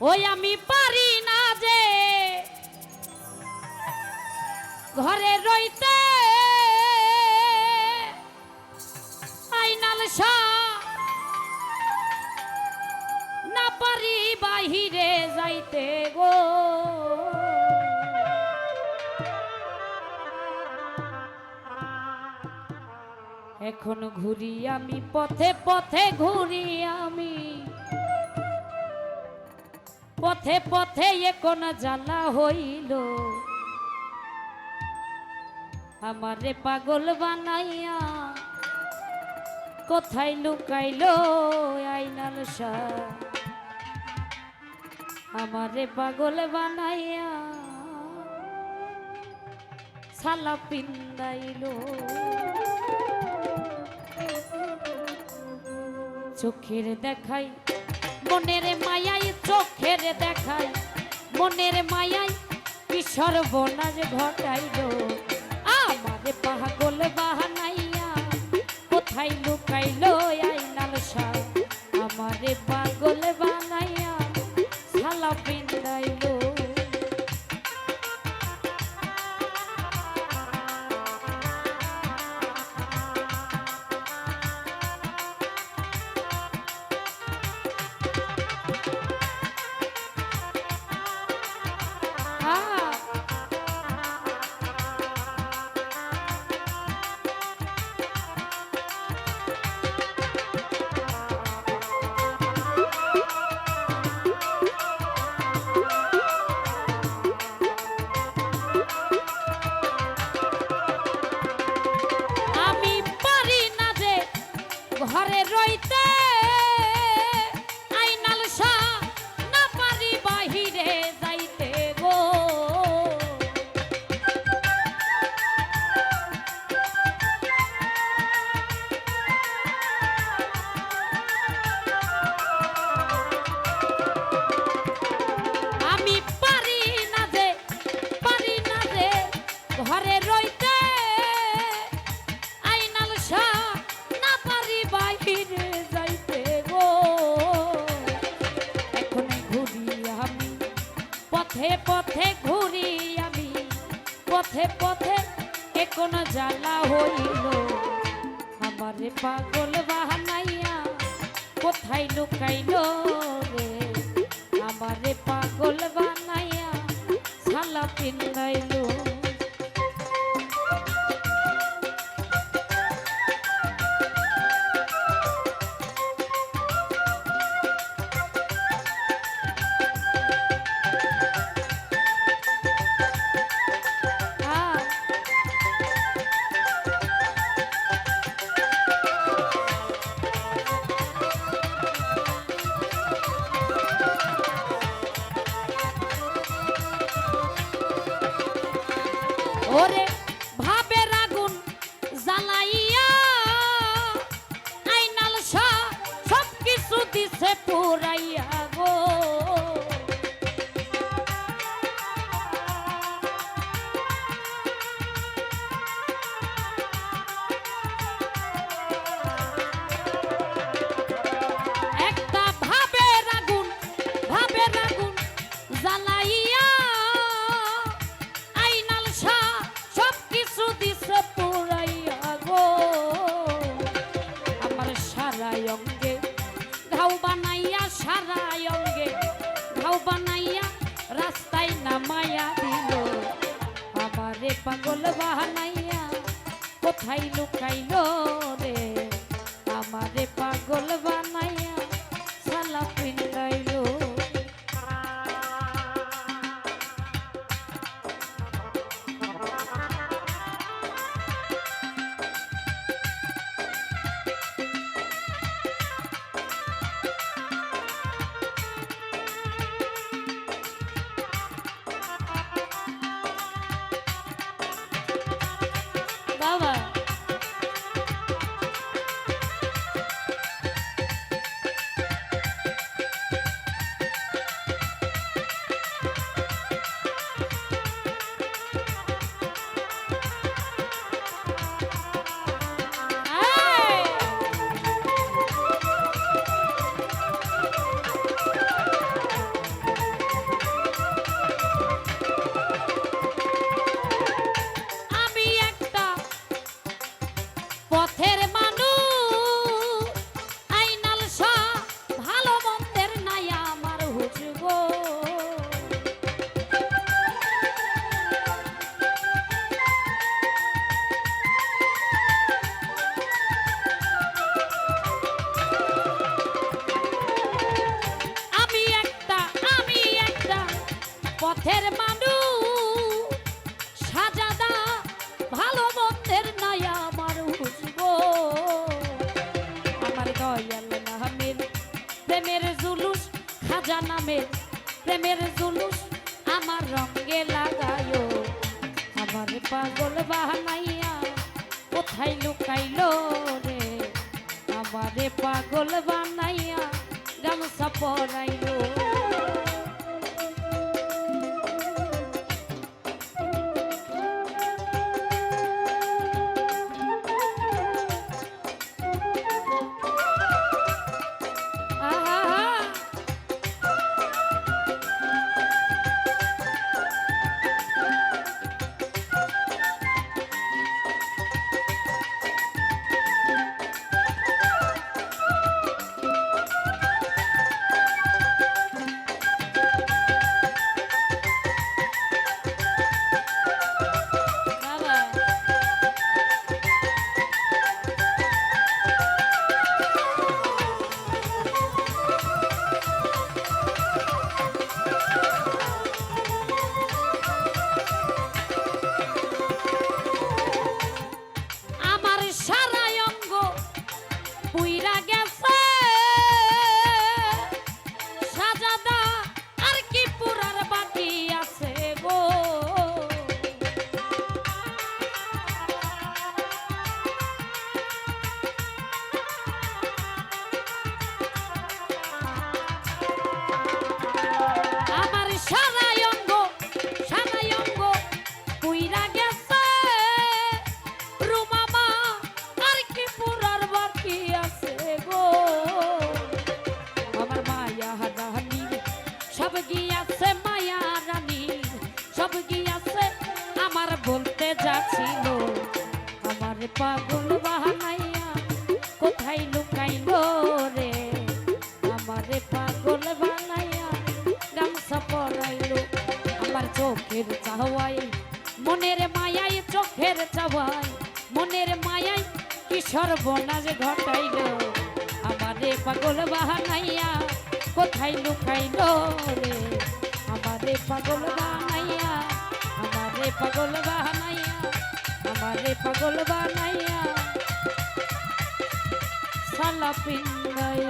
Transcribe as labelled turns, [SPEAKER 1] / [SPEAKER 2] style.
[SPEAKER 1] ওই আমি পারি না যে ঘরে রইতে। আইনাল না পারি বাহিরে যাইতে গো। এখন ঘুরি আমি, পথে পথে ঘুরি আমি। পথে পথে এখন জ্বালা হইল। আমারে পাগল বানাইয়া কোথায় লুকাইলো আইনাল আমারে পাগল বানাইয়া সালা পিন্দাইলো। চোখের দেখাই মনের মায়াই চোখের দেখাই। মনের মায়াই কি সর্বনাশ ঘটাইল আমারে পাগল বাহানাইয়া কোথায় লুকাইল আইনাল শাহ আমার পাগল বানাইয়া ঘরে রইতে। আইনাল না পারি বাহিরে যাইতে গো। এখন ঘুরি আমি, পথে পথে ঘুরি আমি, পথে পথে এখন জ্বালা হইল। আমারে পাগল বাহানাইয়া কোথায় লুকাইলো রে? আমারে পাগল বানাইয়া সালা পিন্দাইলো ¡Corre! পাগল বাহানাইয়া কোথায় লুকাইলো রে? আমারে পাগল বানাইয়া দয়াল নামের, প্রেমের জুলুস খাজা নামের, প্রেমের জুলুস আমার রঙে লাগায়ো। আমার পাগল বাহানাইয়া কোথায় লুকাইল রে? আমারে পাগল বানাইয়া গামছা পরাইলো। সব গিয়াছে মায়া রানী, সব গিয়াছে আমার বলতে যাচ্ছিল আমার পাগল বাহানাইয়া কোথায় লুকাইলো রে? আমারে পাগল বানাইয়া গামছা পরাইলো, আমার চোখের চাওয়াই মনের মায়াই চোখের চাওয়াই মনের মায়াই কি সর্বনাশ ঘটাইল। আমারে পাগল বাহানাইয়া কোথায় লুকাইল রে? আমারে পাগল বানাইয়া আমারে পাগল বানাইয়া আমারে পাগল বানাইয়া সালা পিঙ্গাই